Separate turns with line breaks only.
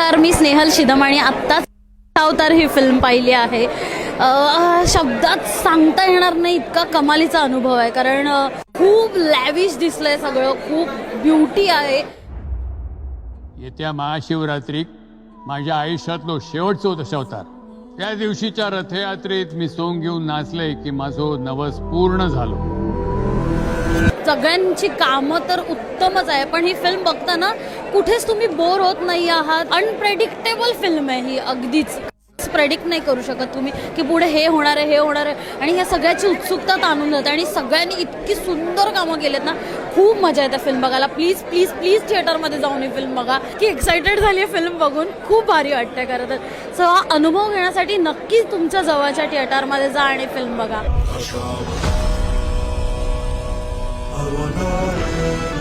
नमस्कार मी स्नेहल शिदम आणि आत्ताच अवतार ही फिल्म पाहिली आहे. शब्दात सांगता येणार नाही इतका कमालीचा अनुभव आहे कारण खूप लॅविश दिसलंय सगळं खूप ब्युटी आहे.
येत्या महाशिवरात्री माझ्या आयुष्यातलो शेवटचो अवतार त्या दिवशीच्या रथयात्रेत मी सोंग घेऊन नाचले की माझो नवस पूर्ण झालो.
सगळ्यांची कामं तर उत्तमच आहे पण ही फिल्म बघताना कुठेच तुम्ही बोर होत नाही आहात. अनप्रेडिक्टेबल फिल्म आहे ही अगदीच. प्रेडिक्ट नाही करू शकत तुम्ही की पुढे हे होणार आहे हे होणार आहे. आणि ह्या सगळ्याची उत्सुकता ताणून जाते आणि सगळ्यांनी इतकी सुंदर कामं केलेत ना खूप मजा येते फिल्म बघायला. प्लीज प्लीज प्लीज थिएटरमध्ये जाऊन ही फिल्म बघा. की एक्सायटेड झाली आहे फिल्म बघून खूप भारी वाटते खरं तर. सो हा अनुभव घेण्यासाठी नक्कीच तुमच्या जवळच्या थिएटरमध्ये जा आणि फिल्म बघा.
我了人。